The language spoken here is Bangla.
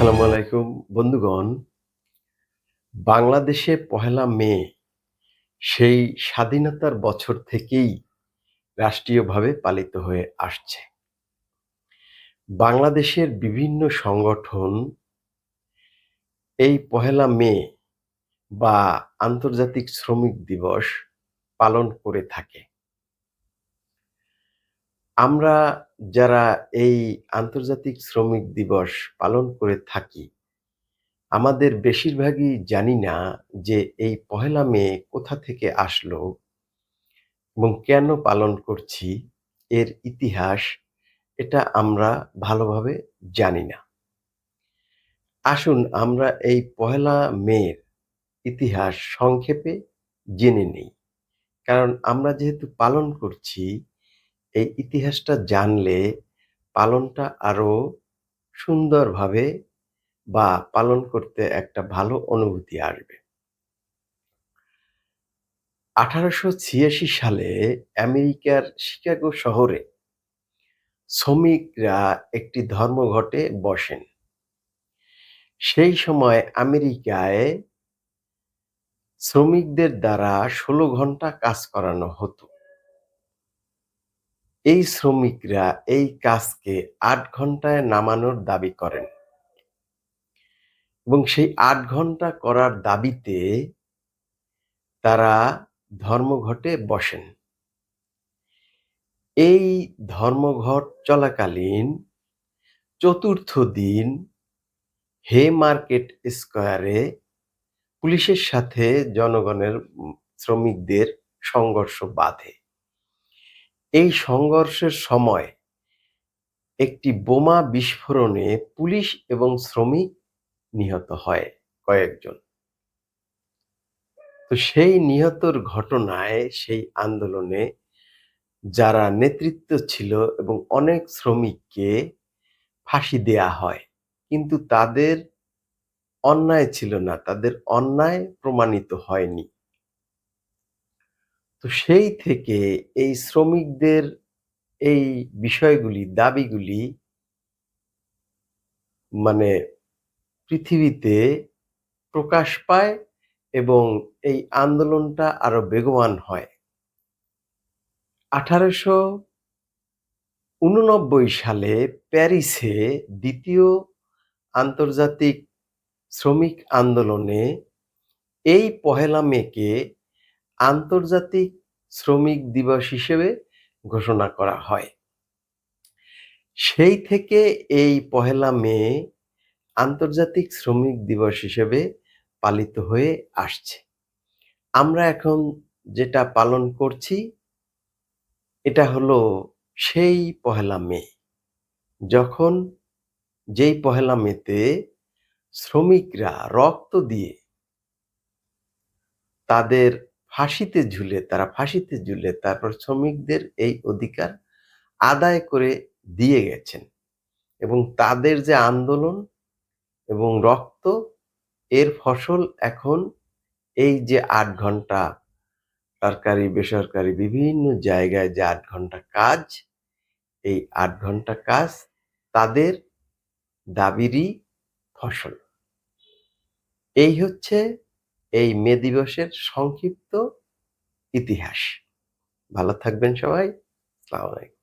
আসসালামু আলাইকুম, বন্ধুগণ। বাংলাদেশে পহেলা মে, সেই স্বাধীনতার বছর থেকেই রাষ্ট্রীয়ভাবে পালিত হয়ে আসছে। বাংলাদেশের বিভিন্ন সংগঠন এই পহেলা মে বা আন্তর্জাতিক শ্রমিক দিবস পালন করে থাকে। আমরা যারা এই আন্তর্জাতিক শ্রমিক দিবস পালন করে থাকি, আমাদের বেশিরভাগই জানি না যে এই পহেলা মে কোথা থেকে আসলো এবং কেন পালন করছি, এর ইতিহাস, এটা আমরা ভালোভাবে জানি না। আসুন আমরা এই পহেলা মেয়ের ইতিহাস সংক্ষেপে জেনে নেই, কারণ আমরা যেহেতু পালন করছি এই ইতিহাসটা জানলে পালনটা আরও সুন্দরভাবে বা পালন করতে একটা ভালো অনুভূতি আসবে। আঠারোশো ছিয়াশি সালে আমেরিকার শিকাগো শহরে শ্রমিকরা একটি ধর্মঘটে বসেন। সেই সময় আমেরিকায় শ্রমিকদের দ্বারা ষোলো ঘণ্টা কাজ করানো হতো। এই শ্রমিকরা এই কাজকে আট ঘন্টায় নামানোর দাবি করেন। এবং সেই আট ঘণ্টা করার দাবিতে তারা ধর্মঘটে বসেন। এই ধর্মঘট চলাকালীন চতুর্থ দিন হে মার্কেট স্কোয়ারে পুলিশের সাথে জনগণের শ্রমিকদের সংঘর্ষ বাধে। এই সংঘর্ষের সময় একটি বোমা বিস্ফোরণে পুলিশ এবং শ্রমিক নিহত হয় কয়েকজন। তো সেই নিহতর ঘটনায়, সেই আন্দোলনে যারা নেতৃত্ব ছিল এবং অনেক শ্রমিককে ফাঁসি দেয়া হয়, কিন্তু তাদের অন্যায় ছিল না, তাদের অন্যায় প্রমাণিত হয়নি। তো সেই থেকে এই শ্রমিকদের এই বিষয়গুলি, দাবিগুলি মানে পৃথিবীতে প্রকাশ পায় এবং এই আন্দোলনটা আরও বেগবান হয়। আঠারোশো উননব্বই সালে প্যারিসে দ্বিতীয় আন্তর্জাতিক শ্রমিক আন্দোলনে এই পহেলা মেকে আন্তর্জাতিক শ্রমিক দিবস হিসেবে ঘোষণা করা হয়। সেই থেকে এই পহেলা মে আন্তর্জাতিক শ্রমিক দিবস হিসেবে পালিত হয়ে আসছে। আমরা এখন যেটা পালন করছি, এটা হলো সেই পহেলা মে। যখন যেই পহেলা মেতে শ্রমিকরা রক্ত দিয়ে তাদের ফাঁসিতে ঝুলে, তারা ফাঁসিতে ঝুলে তারপর শ্রমিকদের এই অধিকার আদায় করে দিয়ে গেছেন। এবং তাদের যে আন্দোলন এবং রক্ত, এর ফসল এখন এই যে আট ঘণ্টা সরকারি, বেসরকারি বিভিন্ন জায়গায় যে আট ঘণ্টা কাজ, এই আট ঘণ্টা কাজ তাদের দাবিরই ফসল। এই হচ্ছে এই মে দিবসের সংক্ষিপ্ত ইতিহাস। ভালো থাকবেন সবাই। আলাইকুম